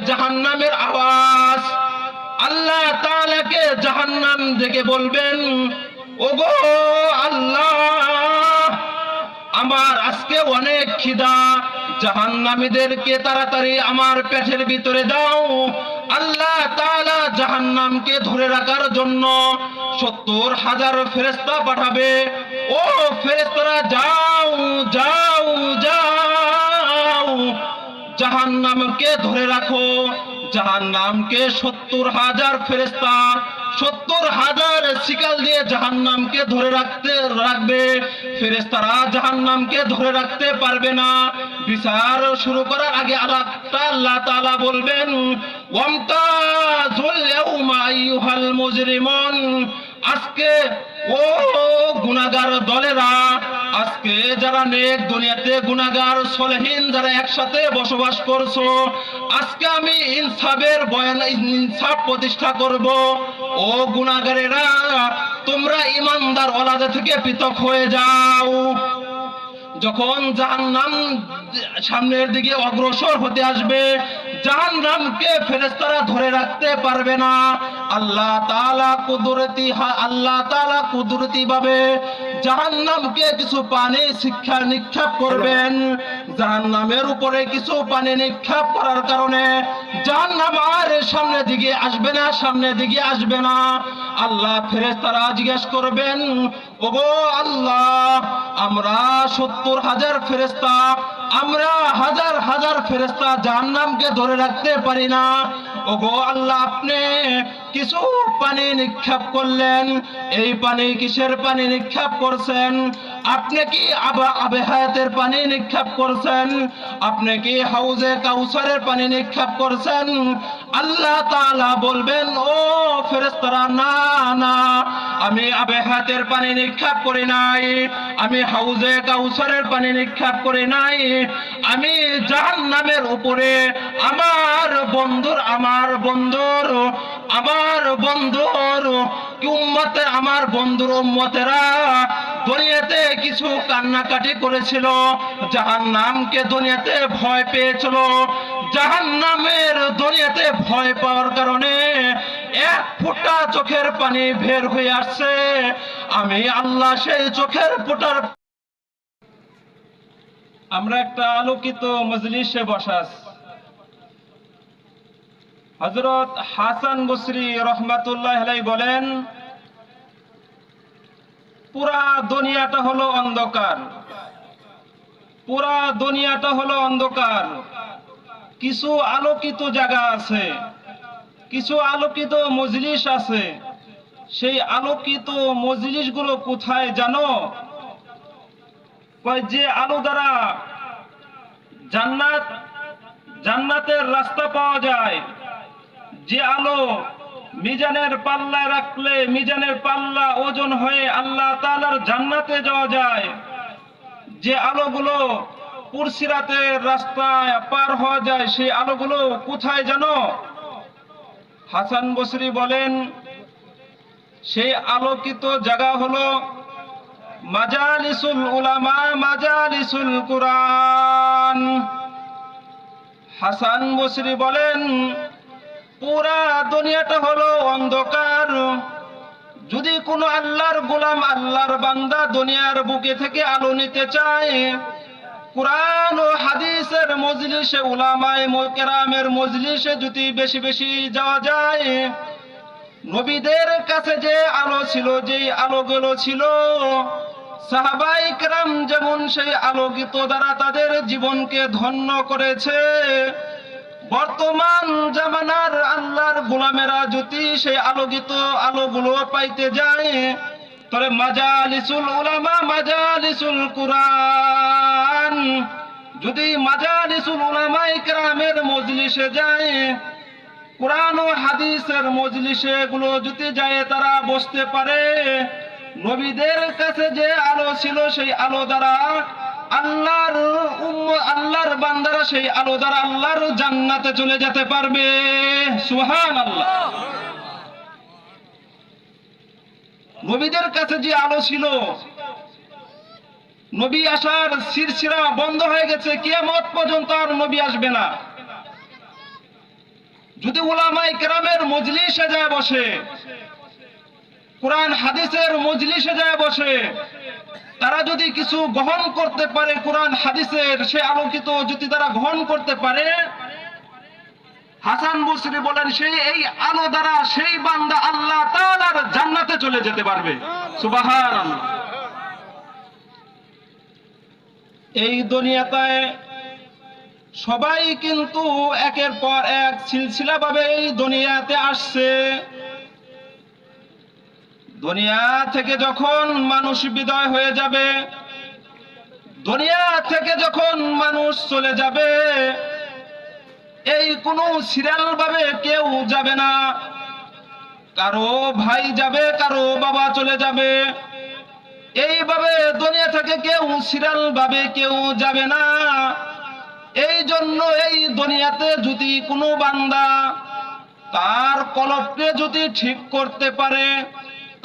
জাহান্নামের আওয়াজ। আল্লাহ তাআলাকে জাহান্নাম থেকে বলবেন, ওগো আল্লাহ, আমার আজকে অনেক খিদা। জাহান্নামীদেরকে তাড়াতাড়ি আমার পেটের ভিতরে দাও। আল্লাহ তাআলা জাহান্নামকে ধরে রাখার জন্য সত্তর হাজার ফেরেস্তা পাঠাবে। ও ফেরেস্তারা যাও যাও যাও। জাহান্নামকে ধরে রাখো। জাহান্নামকে সত্তর হাজার ফেরেস্তা সত্তর হাজার শিকাল দিয়ে জাহান্নামকে ধরে রাখতে রাখবে। ফেরেস্তারা জাহান্নামকে ধরে রাখতে পারবে না। বিচার শুরু করার আগে আরেকটা আল্লাহ তাআলা বলবেন আজকে ও গুনাহগার দলেরা আজকে যারা নেক দুনিয়াতে গুনাহগার, সলেহীন যারা একসাথে বসবাস করছ, আজকে আমি ইনসাফের বয়ান, ইনসাফ প্রতিষ্ঠা করব। ও গুনাহগারেরা, তোমরা ইমানদার ওলাদা থেকে পৃথক হয়ে যাও। যখন জাহান্নাম সামনের দিকে অগ্রসর হতে আসবে, জাহান্নামকে ফেরেস্তারা ধরে রাখতে পারবে না। আল্লাহ তাআলা কুদরতি আল্লাহ তাআলা কুদরতি ভাবে জাহান্নামকে কিছু পানি শিক্ষা নিক্ষেপ করবেন। জাহান্নামের উপরে কিছু পানি নিক্ষেপ করার কারণে জাহান্নাম আর সামনের দিকে আসবে না সামনের দিকে আসবে না। আল্লাহ ফেরেশতারা জিজ্ঞেস করবেন, ওগো আল্লাহ, আমরা সত্তর হাজার ফেরেস্তা আমরা হাজার হাজার ফেরেস্তা জাহান্নামকে ধরে রাখতে পারি না। ওগো আল্লাহ, আপনি কিছু পানি নিক্ষেপ করলেন। এই পানি কিসের পানি নিক্ষেপ করছেন? আপনি কি আবা আবে হায়াতের পানি নিক্ষেপ করছেন? আপনি কি হাউজে কাউসারের পানি নিক্ষেপ করছেন? আল্লাহ তাআলা বলবেন, ও ফেরেশতারা, না না, আমি আবে হায়াতের পানি নিক্ষেপ করি নাই। আমি হাউজে কাউসারের পানি নিক্ষেপ করি নাই। আমি জাহান্নামের উপরে আমার বন্ধুর আমার বন্ধুর আমার বন্ধুর কি উম্মতের আমার বন্ধুর উম্মতেরা দুনিয়াতে কিছু কান্নাকাটি করেছিল। জাহান নামকে দুনিয়াতে ভয় পেয়েছিল। জাহান্নামের দুনিয়াতে ভয় পাওয়ার কারণে এক ফোঁটা চোখের পানি বের হয়ে আসছে। আমি আল্লাহ সেই চোখের ফোঁটার আমরা একটা আলোকিত মজলিসে বসাস হজরত হাসান বসরি রহমাতুল্লাহ বলেন, পুরা দুনিয়াটা হলো অন্ধকার। পুরা দুনিয়াটা হলো অন্ধকার। কিছু আলোকিত জায়গা আছে। কিছু আলোকিত মজলিস আছে। সেই আলোকিত মজলিসগুলো কোথায় জানো? যে আলো দ্বারা জান্নাত, জান্নাতের রাস্তা পাওয়া যায়, যে আলো মিজানের পাল্লায় রাখলে মিজানের পাল্লা ওজন হয়ে আল্লাহ তালার জান্নাতে যাওয়া যায়। যে আলোগুলো পুরসিরাতের রাস্তায় পার হওয়া যায়, সেই আলোগুলো কোথায় জানো? হাসান বসরি বলেন, সেই আলোকিত জায়গা হলো মাজালিসুল উলামা, মাজালিসুল কুরআন। হাসান বসরি বলেন, পুরা দুনিয়াটা হলো অন্ধকার। যদি কোনো আল্লাহর গোলাম, আল্লাহর বান্দা দুনিয়ার বুকে থেকে আলো নিতে চায় কোরআন ও হাদিসের মজলিসে উলামায়ে কেরামের মজলিসে যদি বেশি বেশি যাওয়া যায়, নবীদের কাছে যে আলো ছিল, যেই আলোগুলো ছিল, সাহাবাই কেরাম যেমন সেই আলোকিত দ্বারা তাদের জীবনকে ধন্য করেছে, বর্তমান জামানার আল্লাহর গোলামেরা যদি সেই আলোকিত আলোগুলো পাইতে যায়, তবে মাজালিসুল উলামা, মাজালিসুল কুরআন। যদি মাজালিসুল উলামা ইকরামের মজলিসে যায়, কোরআন ও হাদিসের মজলিসে গুলো যদি যায়, তারা বসতে পারে। নবীদের কাছে যে আলো ছিল, সেই আলো দ্বারা আল্লাহর আল্লাহর বান্দারা সেই আলো দ্বারা আল্লাহর জান্নাতে চলে যেতে পারবে। সুহান আল্লাহ নবীদের কাছে যে আলো ছিল নবী আসার শিরশিরা বন্ধ হয়ে গেছে, কিয়ামত পর্যন্ত আর নবী আসবে না। যদি ওলামাই কেরামের মজলিসে যায় বসে, কোরআন হাদিসের মজলিসে যায় বসে, তারা যদি কিছু গ্রহণ করতে পারে, কোরআন হাদিসের সে আলোকিত যদি তারা গ্রহণ করতে পারে, হাসান বসরি বলেন, সেই এই আলো দ্বারা সেই বান্দা আল্লাহ তাআলার জান্নাতে চলে যেতে পারবে। সুবাহান এই দুনিয়াতে সবাই কিন্তু একের পর এক সিলসিলা ভাবে এই দুনিয়াতে আসছে। দুনিয়া থেকে যখন মানুষ বিদায় হয়ে যাবে, দুনিয়া থেকে যখন মানুষ চলে যাবে, এই কোনো সিরিয়াল ভাবে কেউ যাবে না। কারও ভাই যাবে, কারও বাবা চলে যাবে। এইভাবে দুনিয়া থেকে কেউ সিরিয়াল ভাবে কেউ যাবে না। এই জন্য এই দুনিয়াতে যদি কোনো বান্দা তার কলবকে যদি ঠিক করতে পারে,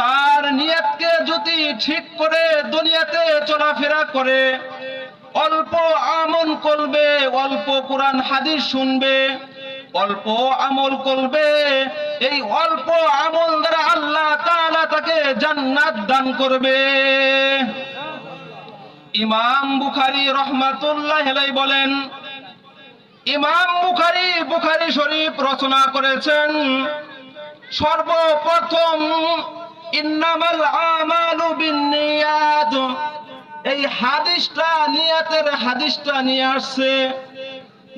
তার নিয়তকে যদি ঠিক করে দুনিয়াতে চলাফেরা করে, অল্প আমল করবে, অল্প কোরআন হাদিস শুনবে অল্প আমল করবে। এই অল্প আমল দ্বারা আল্লাহ তাআলা তাকে জান্নাত দান করবে। ইমাম বুখারী রহমাতুল্লাহ বলেন, ইমাম বুখারি বুখারি শরীফ রচনা করেছেন, সর্বপ্রথম ইন্নামাল আমালু বিন্নিয়াত। এই হাদিসটা, নিয়াতের হাদিসটা নিয়ে আসছে।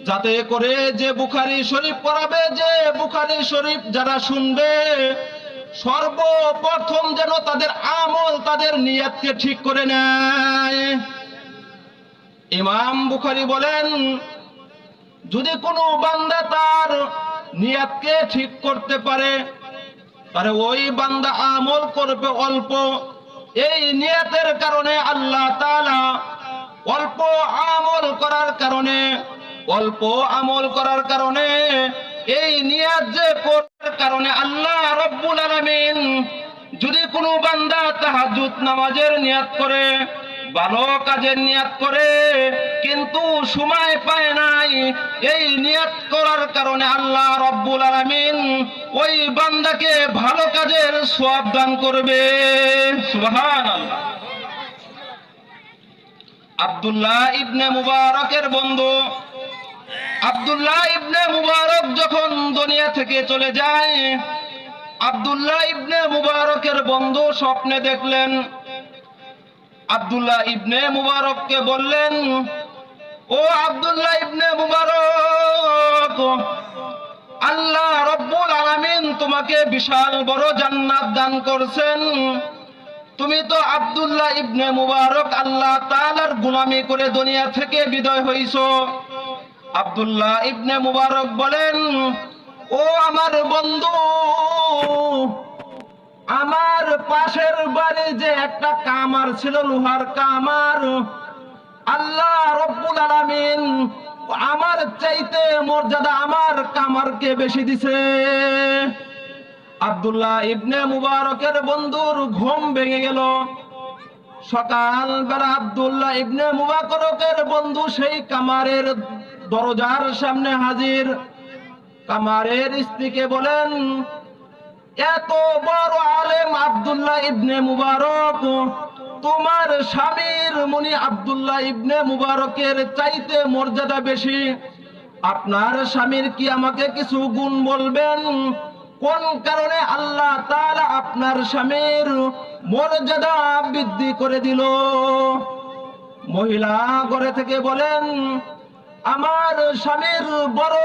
যাতে করে যে বুখারী শরীফ পড়াবে, যে বুখারী শরীফ যারা শুনবে, সর্বপ্রথম যেন তাদের আমল, তাদের নিয়াতকে ঠিক করে নেয়। ইমাম বুখারী বলেন, যদি কোনো বান্দা তার নিয়াতকে ঠিক করতে পারে আরে ওই বান্দা আমল করবে অল্প। এই নিয়তের কারণে আল্লাহ তালা অল্প আমল করার কারণে অল্প আমল করার কারণে, এই নিয়াত যে করার কারণে আল্লাহ রব্বুল আলামিন যদি কোনো বান্দা তাহাজ্জুদ নামাজের নিয়াত করে, ভালো কাজের নিয়াত করে, কিন্তু সময় পায় নাই, এই নিয়াত করার কারণে আল্লাহ রব্বুল আলামিন ওই বান্দাকে ভালো কাজের সওয়াব দান করবে। আব্দুল্লাহ ইবনে মুবারকের বন্ধু আব্দুল্লাহ ইবনে মুবারক যখন দুনিয়া থেকে চলে যায়, আব্দুল্লাহ ইবনে মুবারকের বন্ধু স্বপ্নে দেখলেন। আব্দুল্লাহ ইবনে মুবারককে বললেন, ও আব্দুল্লাহ ইবনে মুবারক, আল্লাহ রব্বুল আলামিন তোমাকে বিশাল বড় জান্নাত দান করছেন। তুমি তো আব্দুল্লাহ ইবনে মুবারক আল্লাহ তাআলার গোলামি করে দুনিয়া থেকে বিদায় হইছো। আব্দুল্লাহ ইবনে মুবারক বলেন, ও আমার বন্ধু, আমার পাশের বাড়ি যে একটা কামার ছিল, লোহার কামার, আল্লাহ রব্বুল আলামিন আমার চাইতে মর্যাদা আমার কামারকে বেশি দিছে। আব্দুল্লাহ ইবনে মুবারকের বন্ধুর ঘুম ভেঙে গেল। সকাল বেলা আব্দুল্লাহ ইবনে মুবারকের বন্ধু সেই কামারের দরজার সামনে হাজির। কামারের স্ত্রীকে বলেন, এত বড় আলেম আবদুল্লাহ ইবনে মুবারক, তোমার স্বামীর মনি আবদুল্লাহ ইবনে মুবারকের চাইতে মর্যাদা বেশি। আপনার স্বামীর কি আমাকে কিছু গুণ বলবেন? কোন কারণে আল্লাহ তাআলা আপনার স্বামীর মর্যাদা বৃদ্ধি করে দিল? মহিলা ঘরে থেকে বলেন আমার স্বামীর বড়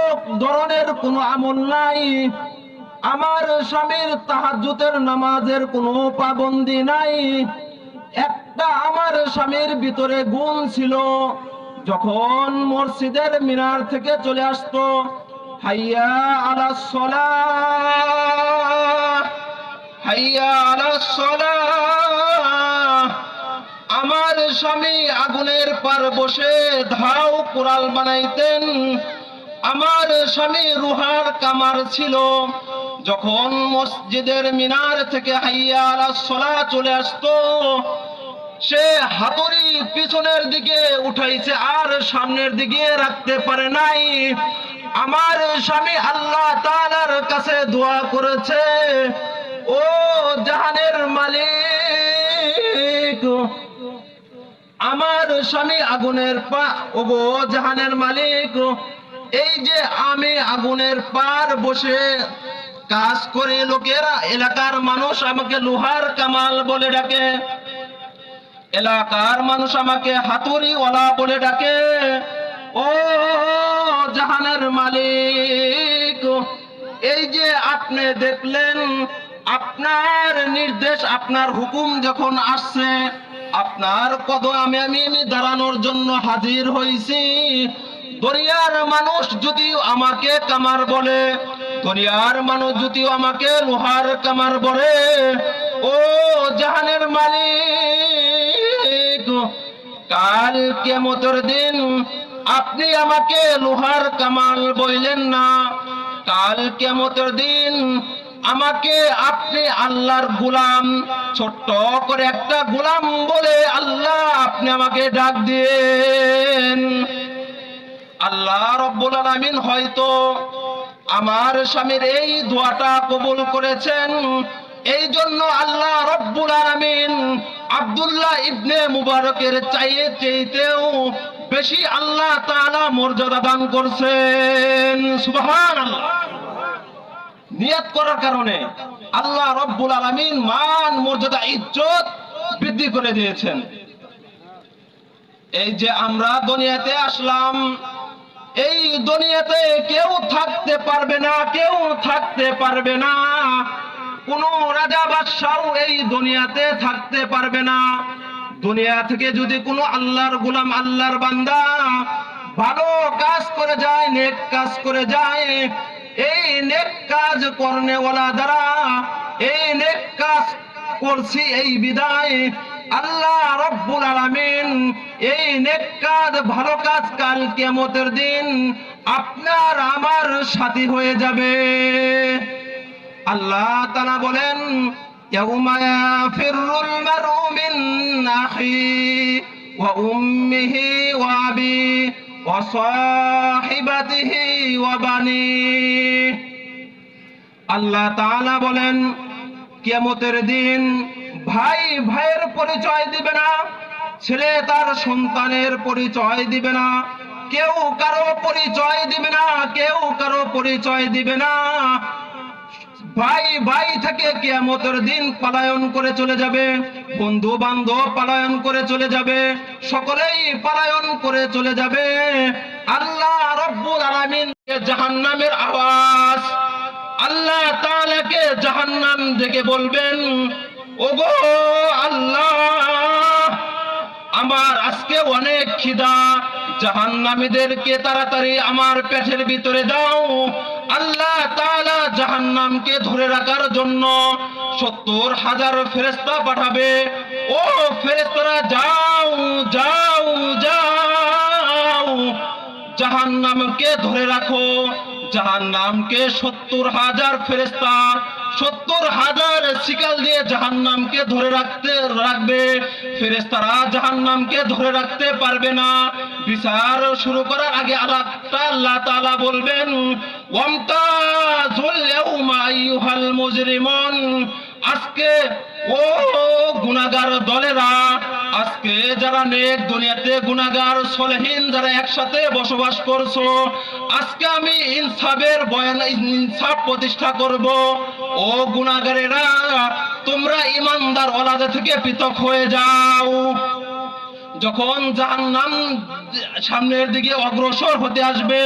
ধরনের কোনো আমল নাই। আমার স্বামীর তাহাজ্জুদের নামাজের কোনো পাবন্দি নাই। একটা আমার স্বামীর ভিতরে গুণ ছিল, যখন মসজিদের মিনার থেকে চলে আসতো, হাইয়া আলা সলা হাইয়া আলা আমার স্বামী আগুনের পার বসে ধাও কুড়াল বানাইতেন। আমার স্বামী রুহার কামার ছিল। যখন মসজিদের মিনার থেকে হাইয়া আলা সলা চলে আসতো, সে হাতুড়ি পিছনের দিকে উঠাইছে আর সামনের দিকে রাখতে পারে নাই। আমার স্বামী আল্লাহ তালার কাছে দোয়া করেছে, ও জাহানের মালিক আমার স্বামী আগুনের পা ওগো জাহানের মালিক, এই যে আমি আগুনের পার বসে কাজ করে লোকেরা, এলাকার মানুষ আমাকে লোহার কামাল বলে ডাকে, এলাকার মানুষ আমাকে হাতুড়িওয়ালা বলে ডাকে, ও জাহানের মালিক, এই যে আপনি দেখলেন, আপনার নির্দেশ, আপনার হুকুম যখন আসছে আপনার কদমে আমি আমি দাঁড়ানোর জন্য হাজির হয়েছি দুনিয়ার মানুষ যদি আমাকে কামার বলে, দুনিয়ার মানুষ যদি আমাকে লোহার কামার বলে, ও জাহানের মালিক, কাল কেমতর দিন আপনি আমাকে লোহার কামাল বইলেন না। কাল কেমতর দিন আমাকে আপনি আল্লাহর গোলাম, ছোট্ট করে একটা গোলাম বলে আল্লাহ আপনি আমাকে ডাক দিন আল্লাহ রব্বুল আলামিন হয়তো আমার স্বামীর এই দোয়াটা কবুল করেছেন। এই জন্য আল্লাহ রব্বুল আলামিন আব্দুল্লাহ ইবনে মুবারকের চাইয়ে চাইতেও বেশি আল্লাহ তাআলা মর্যাদা দান করছেন। সুবহানাল্লাহ। নিয়াত করার কারণে আল্লাহ রব্বুল আলামিন মান, মর্যাদা, ইজ্জত বৃদ্ধি করে দিয়েছেন। এই যে আমরা দুনিয়াতে আসলাম, এই দুনিয়াতে কেউ থাকতে পারবে না, কেউ থাকতে পারবে না। কোন রাজা বাদশাও এই দুনিয়াতে থাকতে পারবে না। দুনিয়া থেকে যদি কোনো আল্লাহর গুলাম, আল্লাহর বান্দা ভালো কাজ করে যায়, নেক কাজ করে যায় এই নেক কাজ করনেওয়ালা দ্বারা এই নেক কাজ করছি এই বিদায়। আল্লাহ রব্বুল আলামিন এই নেক কাজ, ভালো কাজ কাল কিয়ামতের দিন আপনার আমার সাথী হয়ে যাবে। আল্লাহ তাআলা বলেন, ইয়াউমা ইয়াফিরুল মারউ মিন আখি ওয়া উম্মিহি ওয়া আবি। ওয়া وبنيه আল্লাহ তাআলা বলেন, কিয়ামতের দিন ভাই ভাইয়ের পরিচয় দিবে না, ছেলে তার সন্তানের পরিচয় দিবে না, কেউ কারও পরিচয় দিবে না, কেউ কারও পরিচয় দিবে না। ভাই ভাই থেকে কিয়ামতের দিন পালায়ন করে চলে যাবে। বন্ধু বান্ধব পালায়ন করে চলে যাবে। সকলেই পালায়ন করে চলে যাবে। আল্লাহ রব্বুল আলামিন জাহান্নামের আওয়াজ, আল্লাহ তাআলাকে জাহান্নাম থেকে বলবেন, ওগো আল্লাহ, আমার আজকে অনেক খিদা। জাহান্নামীদেরকে তাড়াতাড়ি আমার পেটের ভিতরে দাও। আল্লাহ তালা জাহান্নামকে ধরে রাখার জন্য সত্তর হাজার ফেরেস্তা পাঠাবে। ও ফেরেস্তারা যাও যাও যাও। জাহান্নামকে ধরে রাখো। জাহান্নামকে সত্তর হাজার ফেরেস্তা সত্তর হাজার শিকাল দিয়ে জাহান্নামকে ধরে রাখতে রাখবে। ফেরেস্তারা জাহান্নামকে ধরে রাখতে পারবে না। বিচার শুরু করার আগে আল্লাহ বলবেন আজকে ও গুনাহগার দলেরা আজকে যারা নেক দুনিয়াতে গুনাহগার, সলেহীন যারা একসাথে বসবাস করছ, আজকে আমি ইনসাফের বয়ান, ইনসাফ প্রতিষ্ঠা করব। ও গুনাহগারেরা, তোমরা ইমানদার ওলাদা থেকে পৃথক হয়ে যাও। যখন জাহান্নাম সামনের দিকে অগ্রসর হতে আসবে,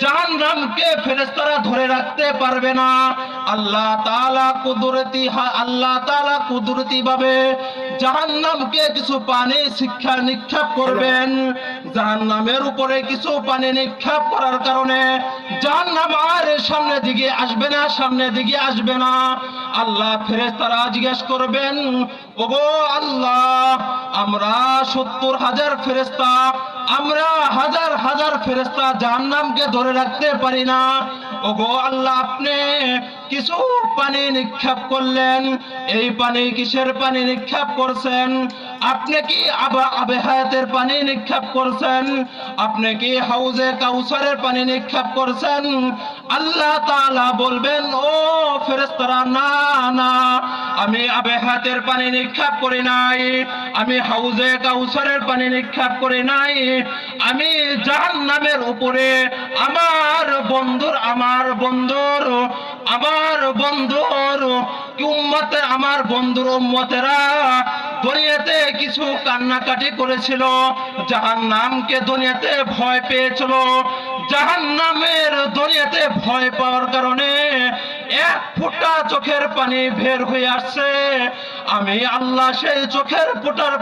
জাহান্নামকে ফেরেস্তারা ধরে রাখতে পারবে না। আল্লাহ তাআলা কুদরতি আল্লাহ তাআলা কুদরতি ভাবে জাহান্নামকে কিছু পানি শিক্ষা নিক্ষেপ করবেন। জাহান্নামের উপরে কিছু পানি নিক্ষেপ করার কারণে জাহান্নাম আর সামনে দিকে আসবে না, সামনে দিকে আসবে না। আল্লাহ ফেরেশতারা জিজ্ঞেস করবেন, ওগো আল্লাহ, আমরা সত্তর হাজার ফেরেস্তা আমরা হাজার হাজার ফেরেস্তা জাহান্নামকে ধরে রাখতে পারি না। ওগো আল্লাহ, আপনি কিছু পানি নিক্ষেপ করলেন। এই পানি কিসের পানি নিক্ষেপ করছেন? আপনি কি আবা আবে হায়াতের পানি নিক্ষেপ করছেন? আপনি কি হাউজে কাউসারের পানি নিক্ষেপ করছেন? আল্লাহ তাআলা বলবেন, ও ফেরেশতারা, না না, আমি আবে হায়াতের পানি নিক্ষেপ করি নাই। আমি হাউজে কাউসারের পানি নিক্ষেপ করি নাই। আমি জাহান্নামের উপরে, আমার বন্ধুর আমার বন্ধুর আমার বন্ধুর, উম্মতে, আমার বন্ধুর উম্মতেরা দুনিয়াতে কিছু কান্নাকাটি করেছিল জাহান নামকে দুনিয়াতে ভয় পেয়েছিল। জাহান নামের দুনিয়াতে ভয় পাওয়ার কারণে এক ফোঁটা চোখের পানি বের হয়ে আসছে। আমি আল্লাহ সেই চোখের ফোঁটার